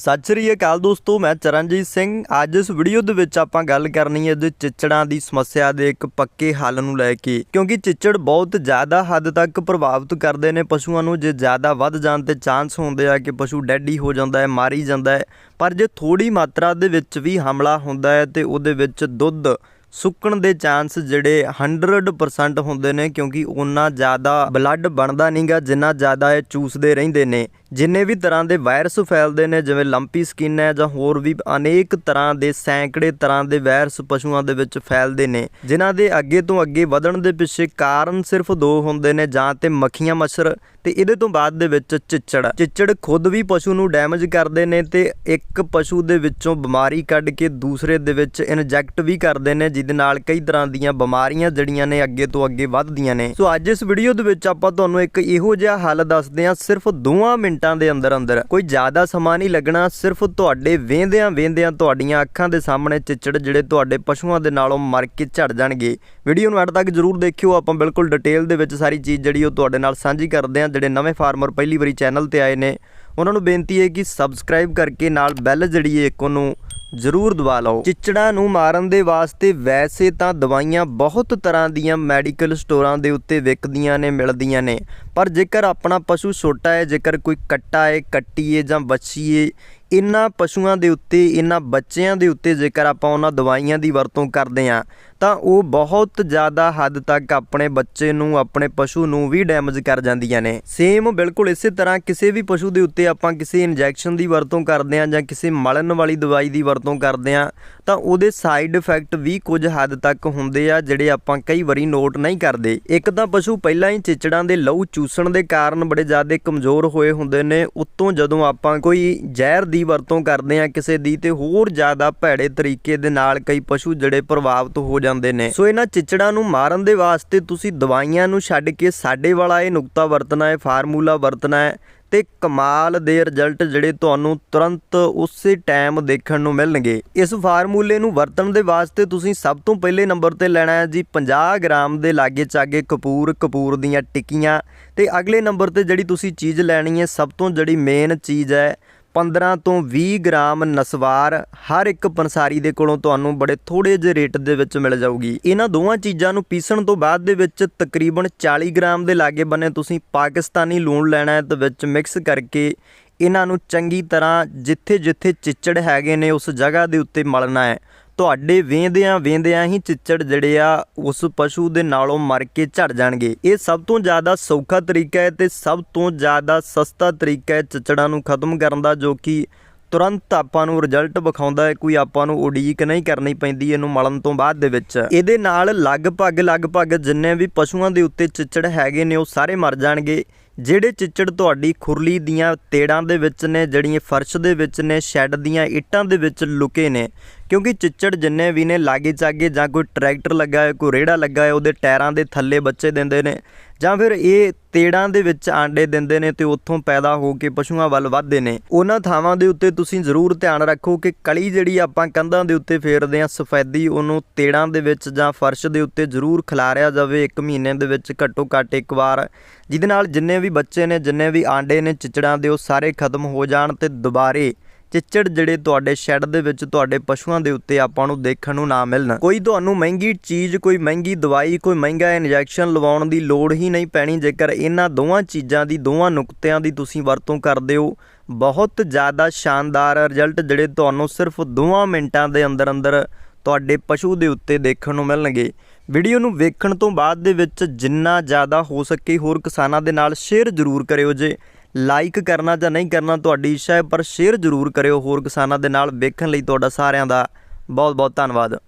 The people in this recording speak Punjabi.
ਸਤਿ ਸ੍ਰੀ ਅਕਾਲ ਦੋਸਤੋ, ਮੈਂ ਚਰਨਜੀਤ ਸਿੰਘ। ਅੱਜ ਇਸ ਵੀਡੀਓ ਦੇ ਵਿੱਚ ਆਪਾਂ ਗੱਲ ਕਰਨੀ ਹੈ ਜੀ ਚਿੱਚੜਾਂ ਦੀ ਸਮੱਸਿਆ ਦੇ ਇੱਕ ਪੱਕੇ ਹੱਲ ਨੂੰ ਲੈ ਕੇ। ਕਿਉਂਕਿ ਚਿੱਚੜ ਬਹੁਤ ਜ਼ਿਆਦਾ ਹੱਦ ਤੱਕ ਪ੍ਰਭਾਵਿਤ ਕਰਦੇ ਨੇ ਪਸ਼ੂਆਂ ਨੂੰ। ਜੇ ਜ਼ਿਆਦਾ ਵੱਧ ਜਾਣ ਤੇ ਚਾਂਸ ਹੁੰਦੇ ਆ ਕਿ ਪਸ਼ੂ ਡੈਡੀ ਹੋ ਜਾਂਦਾ ਹੈ, ਮਾਰੀ ਜਾਂਦਾ ਹੈ। ਪਰ ਜੇ ਥੋੜੀ ਮਾਤਰਾ ਦੇ ਵਿੱਚ ਵੀ ਹਮਲਾ ਹੁੰਦਾ ਹੈ ਤੇ ਉਹਦੇ ਵਿੱਚ ਦੁੱਧ ਸੁੱਕਣ ਦੇ ਚਾਂਸ ਜਿਹੜੇ 100% ਹੁੰਦੇ ਨੇ। ਕਿਉਂਕਿ ਉਹਨਾਂ ਜ਼ਿਆਦਾ ਬਲੱਡ ਬਣਦਾ ਨਹੀਂਗਾ ਜਿੰਨਾ ਜ਼ਿਆਦਾ ਇਹ ਚੂਸਦੇ ਰਹਿੰਦੇ ਨੇ। ਜਿੰਨੇ ਵੀ ਤਰ੍ਹਾਂ ਦੇ ਵਾਇਰਸ ਫੈਲਦੇ ਨੇ, ਜਿਵੇਂ ਲੰਪੀ ਸਕਿਨ ਹੈ ਜਾਂ ਹੋਰ ਵੀ ਅਨੇਕ ਤਰ੍ਹਾਂ ਦੇ ਸੈਂਕੜੇ ਤਰ੍ਹਾਂ ਦੇ ਵਾਇਰਸ ਪਸ਼ੂਆਂ ਦੇ ਵਿੱਚ ਫੈਲਦੇ ਨੇ, ਜਿਨ੍ਹਾਂ ਦੇ ਅੱਗੇ ਤੋਂ ਅੱਗੇ ਵਧਣ ਦੇ ਪਿੱਛੇ ਕਾਰਨ ਸਿਰਫ ਦੋ ਹੁੰਦੇ ਨੇ ਜਾਂ ਤੇ ਮੱਖੀਆਂ ਮੱਛਰ ਤੇ ਇਹਦੇ ਤੋਂ ਬਾਅਦ ਦੇ ਵਿੱਚ ਚਿੱਚੜ। ਚਿੱਚੜ ਖੁਦ ਵੀ ਪਸ਼ੂ ਨੂੰ ਡੈਮੇਜ ਕਰਦੇ ਨੇ ਤੇ ਇੱਕ ਪਸ਼ੂ ਦੇ ਵਿੱਚੋਂ ਬਿਮਾਰੀ ਕੱਢ ਕੇ ਦੂਸਰੇ ਦੇ ਵਿੱਚ ਇਨਜੈਕਟ ਵੀ ਕਰਦੇ ਨੇ, ਜਿਹਦੇ ਨਾਲ ਕਈ ਤਰ੍ਹਾਂ ਦੀਆਂ ਬਿਮਾਰੀਆਂ ਜੜੀਆਂ ਨੇ ਅੱਗੇ ਤੋਂ ਅੱਗੇ ਵੱਧਦੀਆਂ ਨੇ। ਸੋ ਅੱਜ ਇਸ ਵੀਡੀਓ ਦੇ ਵਿੱਚ ਆਪਾਂ ਤੁਹਾਨੂੰ ਇੱਕ ਇਹੋ ਜਿਹਾ ਹੱਲ ਦੱਸਦੇ ਹਾਂ ਸਿਰਫ ਦੋਆਂ ਮਿੰਟਾਂ ਦੇ ਅੰਦਰ ਅੰਦਰ ਕੋਈ ਜ਼ਿਆਦਾ ਸਮਾਂ ਨਹੀਂ ਲੱਗਣਾ, ਸਿਰਫ ਤੁਹਾਡੇ ਵੇਂਦਿਆਂ ਵੇਂਦਿਆਂ ਤੁਹਾਡੀਆਂ ਅੱਖਾਂ ਦੇ ਸਾਹਮਣੇ ਚਿੱਚੜ ਜਿਹੜੇ ਤੁਹਾਡੇ ਪਸ਼ੂਆਂ ਦੇ ਨਾਲੋਂ ਮਰ ਕੇ ਝੜ ਜਾਣਗੇ। ਵੀਡੀਓ ਨੂੰ ਅੱਡ ਤੱਕ ਜਰੂਰ ਦੇਖਿਓ, ਆਪਾਂ ਬਿਲਕੁਲ ਡਿਟੇਲ ਦੇ ਵਿੱਚ ਸਾਰੀ ਚੀਜ਼ ਜਿਹੜੀ ਉਹ ਤੁਹਾਡੇ ਨਾਲ ਸਾਂਝੀ ਕਰਦੇ ਹਾਂ। ਜਿਹੜੇ ਨਵੇਂ ਫਾਰਮਰ ਪਹਿਲੀ ਵਾਰੀ ਚੈਨਲ ਤੇ ਆਏ ਨੇ, ਉਹਨਾਂ ਨੂੰ ਬੇਨਤੀ ਹੈ ਕਿ ਸਬਸਕ੍ਰਾਈਬ ਕਰਕੇ ਨਾਲ ਬੈਲ ਜਿਹੜੀ ਹੈ ਇੱਕ ਉਹਨੂੰ ਜ਼ਰੂਰ ਦਬਾ ਲਓ। ਚਿਚੜਾਂ ਨੂੰ ਮਾਰਨ ਦੇ ਵਾਸਤੇ ਵੈਸੇ ਤਾਂ ਦਵਾਈਆਂ ਬਹੁਤ ਤਰ੍ਹਾਂ ਦੀਆਂ ਮੈਡੀਕਲ ਸਟੋਰਾਂ ਦੇ ਉੱਤੇ ਵਿਕਦੀਆਂ ਨੇ, ਮਿਲਦੀਆਂ ਨੇ, ਪਰ ਜੇਕਰ ਆਪਣਾ ਪਸ਼ੂ ਛੋਟਾ ਹੈ, ਜੇਕਰ ਕੋਈ ਕੱਟਾ ਹੈ, ਕੱਟੀ ਹੈ ਜਾਂ ਬੱਚੀ ਹੈ ਇਹਨਾਂ ਪਸ਼ੂਆਂ ਦੇ ਉੱਤੇ ਇਹਨਾਂ ਬੱਚਿਆਂ ਦੇ ਉੱਤੇ ਜੇਕਰ ਆਪਾਂ ਉਹਨਾਂ ਦਵਾਈਆਂ ਦੀ ਵਰਤੋਂ ਕਰਦੇ ਹਾਂ, ਤਾਂ ਉਹ ਬਹੁਤ ਜ਼ਿਆਦਾ ਹੱਦ ਤੱਕ ਆਪਣੇ ਬੱਚੇ ਨੂੰ, ਆਪਣੇ ਪਸ਼ੂ ਨੂੰ ਵੀ ਡੈਮੇਜ ਕਰ ਜਾਂਦੀਆਂ ਨੇ। ਸੇਮ ਬਿਲਕੁਲ ਇਸੇ ਤਰ੍ਹਾਂ ਕਿਸੇ ਵੀ ਪਸ਼ੂ ਦੇ ਉੱਤੇ ਆਪਾਂ ਕਿਸੇ ਇੰਜੈਕਸ਼ਨ ਦੀ ਵਰਤੋਂ ਕਰਦੇ ਹਾਂ ਜਾਂ ਕਿਸੇ ਮਲਣ ਵਾਲੀ ਦਵਾਈ ਦੀ ਵਰਤੋਂ ਕਰਦੇ ਹਾਂ, ਤਾਂ ਉਹਦੇ ਸਾਈਡ ਇਫੈਕਟ ਵੀ ਕੁਝ ਹੱਦ ਤੱਕ ਹੁੰਦੇ ਆ ਜਿਹੜੇ ਆਪਾਂ ਕਈ ਵਾਰੀ ਨੋਟ ਨਹੀਂ ਕਰਦੇ। ਇੱਕ ਤਾਂ ਪਸ਼ੂ ਪਹਿਲਾਂ ਹੀ ਚਿਚੜਾਂ ਦੇ ਲਹੂ ਚੂਸਣ ਦੇ ਕਾਰਨ ਬੜੇ ਜ਼ਿਆਦਾ ਕਮਜ਼ੋਰ ਹੋਏ ਹੁੰਦੇ ਨੇ, ਉੱਤੋਂ ਜਦੋਂ ਆਪਾਂ ਕੋਈ ਜ਼ਹਿਰ ਦੀ ਵਰਤੋਂ ਕਰਦੇ ਆ ਕਿਸੇ ਦੀ ਤੇ ਹੋਰ ਜ਼ਿਆਦਾ ਭੈੜੇ ਤਰੀਕੇ ਦੇ ਨਾਲ ਕਈ ਪਸ਼ੂ ਜਿਹੜੇ ਪ੍ਰਭਾਵਿਤ ਹੋ ਜਾਂਦੇ ਨੇ। ਸੋ ਇਹਨਾਂ ਚਿਚੜਾਂ ਨੂੰ ਮਾਰਨ ਦੇ ਵਾਸਤੇ ਤੁਸੀਂ ਦਵਾਈਆਂ ਨੂੰ ਛੱਡ ਕੇ ਸਾਡੇ ਵਾਲਾ ਇਹ ਨੁਕਤਾ ਵਰਤਣਾ ਹੈ, ਫਾਰਮੂਲਾ ਵਰਤਣਾ ਹੈ ਤੇ ਕਮਾਲ ਦੇ ਰਿਜ਼ਲਟ ਜਿਹੜੇ ਤੁਹਾਨੂੰ ਤੁਰੰਤ ਉਸੇ ਟਾਈਮ ਦੇਖਣ ਨੂੰ ਮਿਲਣਗੇ। ਇਸ ਫਾਰਮੂਲੇ ਨੂੰ ਵਰਤਣ ਦੇ ਵਾਸਤੇ ਤੁਸੀਂ ਸਭ ਤੋਂ ਪਹਿਲੇ ਨੰਬਰ ਤੇ ਲੈਣਾ ਹੈ ਜੀ 50 ਗ੍ਰਾਮ ਦੇ ਲਾਗੇ ਚਾਗੇ ਕਪੂਰ ਕਪੂਰ ਦੀਆਂ ਟਿੱਕੀਆਂ ਤੇ ਅਗਲੇ ਨੰਬਰ ਤੇ ਜਿਹੜੀ ਤੁਸੀਂ ਚੀਜ਼ ਲੈਣੀ ਹੈ, ਸਭ ਤੋਂ ਜਿਹੜੀ ਮੇਨ ਚੀਜ਼ ਹੈ 15 ਤੋਂ 20 ਗ੍ਰਾਮ ਨਸਵਾਰ ਹਰ ਇੱਕ ਪੰਸਾਰੀ ਦੇ ਕੋਲੋਂ ਤੁਹਾਨੂੰ ਬੜੇ ਥੋੜੇ ਜਿਹੇ ਰੇਟ ਦੇ ਵਿੱਚ ਮਿਲ ਜਾਊਗੀ। ਇਹਨਾਂ ਦੋਵਾਂ ਚੀਜ਼ਾਂ ਨੂੰ ਪੀਸਣ ਤੋਂ ਬਾਅਦ ਦੇ ਵਿੱਚ ਤਕਰੀਬਨ 40 ਗ੍ਰਾਮ ਦੇ ਲਾਗੇ ਬੰਨੇ ਤੁਸੀਂ ਪਾਕਿਸਤਾਨੀ ਲੂਣ ਲੈਣਾ ਹੈ ਤੇ ਵਿੱਚ ਮਿਕਸ ਕਰਕੇ ਇਹਨਾਂ ਨੂੰ ਚੰਗੀ ਤਰ੍ਹਾਂ ਜਿੱਥੇ ਜਿੱਥੇ ਚਿੱਚੜ ਹੈਗੇ ਨੇ ਉਸ ਜਗ੍ਹਾ ਦੇ ਉੱਤੇ ਮਲਣਾ ਹੈ। ਤੁਹਾਡੇ ਵੇਂਦਿਆਂ ਵੇਂਦਿਆਂ ਹੀ ਚਿੱਚੜ ਜਿਹੜੇ ਆ, ਉਸ ਪਸ਼ੂ ਦੇ ਨਾਲੋਂ ਮਰ ਕੇ ਝੜ ਜਾਣਗੇ। ਇਹ ਸਭ ਤੋਂ ਜ਼ਿਆਦਾ ਸੌਖਾ ਤਰੀਕਾ ਹੈ ਤੇ ਸਭ ਤੋਂ ਜ਼ਿਆਦਾ ਸਸਤਾ ਤਰੀਕਾ ਹੈ ਚਿੱਚੜਾਂ ਨੂੰ ਖਤਮ ਕਰਨ ਦਾ, ਜੋ ਕਿ ਤੁਰੰਤ ਆਪਾਂ ਨੂੰ ਰਿਜ਼ਲਟ ਵਿਖਾਉਂਦਾ ਹੈ, ਕੋਈ ਆਪਾਂ ਨੂੰ ਉਡੀਕ ਨਹੀਂ ਕਰਨੀ ਪੈਂਦੀ ਇਹਨੂੰ ਮਲਣ ਤੋਂ ਬਾਅਦ ਦੇ ਵਿੱਚ। ਇਹਦੇ ਨਾਲ ਲਗਭਗ ਲਗਭਗ ਜਿੰਨੇ ਵੀ ਪਸ਼ੂਆਂ ਦੇ ਉੱਤੇ ਚਿੱਚੜ ਹੈਗੇ ਨੇ, ਉਹ ਸਾਰੇ ਮਰ ਜਾਣਗੇ। ਜਿਹੜੇ ਚਿੱਚੜ ਤੁਹਾਡੀ ਖੁਰਲੀ ਦੀਆਂ ਤੇੜਾਂ ਦੇ ਵਿੱਚ ਨੇ, ਜਿਹੜੀਆਂ ਫਰਸ਼ ਦੇ ਵਿੱਚ ਨੇ, ਸ਼ੈੱਡ ਦੀਆਂ ਇੱਟਾਂ ਦੇ ਵਿੱਚ ਲੁਕੇ ਨੇ ਕਿਉਂਕਿ ਚਿੱਚੜ ਜਿੰਨੇ ਵੀ ਨੇ, ਲਾਗੇ ਚਾਗੇ ਜਾਂ ਕੋਈ ਟਰੈਕਟਰ ਲੱਗਾ ਹੈ ਕੋਈ ਰੇੜਾ ਲੱਗਾ ਹੈ ਉਹਦੇ ਟਾਇਰਾਂ ਦੇ ਥੱਲੇ ਬੱਚੇ ਦਿੰਦੇ ਨੇ ਜਾਂ ਫਿਰ ਇਹ ਤੇੜਾਂ ਦੇ ਵਿੱਚ ਆਂਡੇ ਦਿੰਦੇ ਨੇ ਤੇ ਉੱਥੋਂ ਪੈਦਾ ਹੋ ਕੇ ਪਸ਼ੂਆਂ ਵੱਲ ਵੱਧਦੇ ਨੇ। ਉਹਨਾਂ ਥਾਵਾਂ ਦੇ ਉੱਤੇ ਤੁਸੀਂ ਜ਼ਰੂਰ ਧਿਆਨ ਰੱਖੋ ਕਿ ਕਲੀ ਜਿਹੜੀ ਆਪਾਂ ਕੰਧਾਂ ਦੇ ਉੱਤੇ ਫੇਰਦੇ ਆ ਸਫੈਦੀ ਉਹਨੂੰ ਤੇੜਾਂ ਦੇ ਵਿੱਚ ਜਾਂ ਫਰਸ਼ ਦੇ ਉੱਤੇ ਜ਼ਰੂਰ ਖਿਲਾਰਿਆ ਜਾਵੇ ਇੱਕ ਮਹੀਨੇ ਦੇ ਵਿੱਚ ਘੱਟੋ ਘੱਟ ਇੱਕ ਵਾਰ। ਜਿਹਦੇ ਨਾਲ ਜਿੰਨੇ ਵੀ ਬੱਚੇ ਨੇ, ਜਿੰਨੇ ਵੀ ਆਂਡੇ ਨੇ ਚਿਚੜਾਂ ਦੇ, ਉਹ ਸਾਰੇ ਖਤਮ ਹੋ ਜਾਣ ਤੇ ਦੁਬਾਰੇ ਚਿੱਚੜ ਜਿਹੜੇ ਤੁਹਾਡੇ ਸ਼ੈੱਡ ਦੇ ਵਿੱਚ ਤੁਹਾਡੇ ਪਸ਼ੂਆਂ ਦੇ ਉੱਤੇ ਆਪਾਂ ਨੂੰ ਦੇਖਣ ਨੂੰ ਨਾ ਮਿਲਣ। ਕੋਈ ਤੁਹਾਨੂੰ ਮਹਿੰਗੀ ਚੀਜ਼, ਕੋਈ ਮਹਿੰਗੀ ਦਵਾਈ, ਕੋਈ ਮਹਿੰਗਾ ਇੰਜੈਕਸ਼ਨ ਲਵਾਉਣ ਦੀ ਲੋੜ ਹੀ ਨਹੀਂ ਪੈਣੀ। ਜੇਕਰ ਇਹਨਾਂ ਦੋਵਾਂ ਚੀਜ਼ਾਂ ਦੀ, ਦੋਵਾਂ ਨੁਕਤਿਆਂ ਦੀ ਤੁਸੀਂ ਵਰਤੋਂ ਕਰਦੇ ਹੋ, ਬਹੁਤ ਜ਼ਿਆਦਾ ਸ਼ਾਨਦਾਰ ਰਿਜ਼ਲਟ ਜਿਹੜੇ ਤੁਹਾਨੂੰ ਸਿਰਫ ਦੋਵਾਂ ਮਿੰਟਾਂ ਦੇ ਅੰਦਰ ਅੰਦਰ ਤੁਹਾਡੇ ਪਸ਼ੂ ਦੇ ਉੱਤੇ ਦੇਖਣ ਨੂੰ ਮਿਲਣਗੇ। ਵੀਡੀਓ ਨੂੰ ਵੇਖਣ ਤੋਂ ਬਾਅਦ ਦੇ ਵਿੱਚ ਜਿੰਨਾ ਜ਼ਿਆਦਾ ਹੋ ਸਕੇ ਹੋਰ ਕਿਸਾਨਾਂ ਦੇ ਨਾਲ ਸ਼ੇਅਰ ਜ਼ਰੂਰ ਕਰਿਓ ਜੇ। ਲਾਈਕ ਕਰਨਾ ਜਾਂ ਨਹੀਂ ਕਰਨਾ ਤੁਹਾਡੀ ਇੱਛਾ ਹੈ, ਪਰ ਸ਼ੇਅਰ ਜ਼ਰੂਰ ਕਰਿਓ। ਹੋਰ ਕਿਸਾਨਾਂ ਦੇ ਨਾਲ ਵੇਖਣ ਲਈ ਤੁਹਾਡਾ ਸਾਰਿਆਂ ਦਾ ਬਹੁਤ ਬਹੁਤ ਧੰਨਵਾਦ।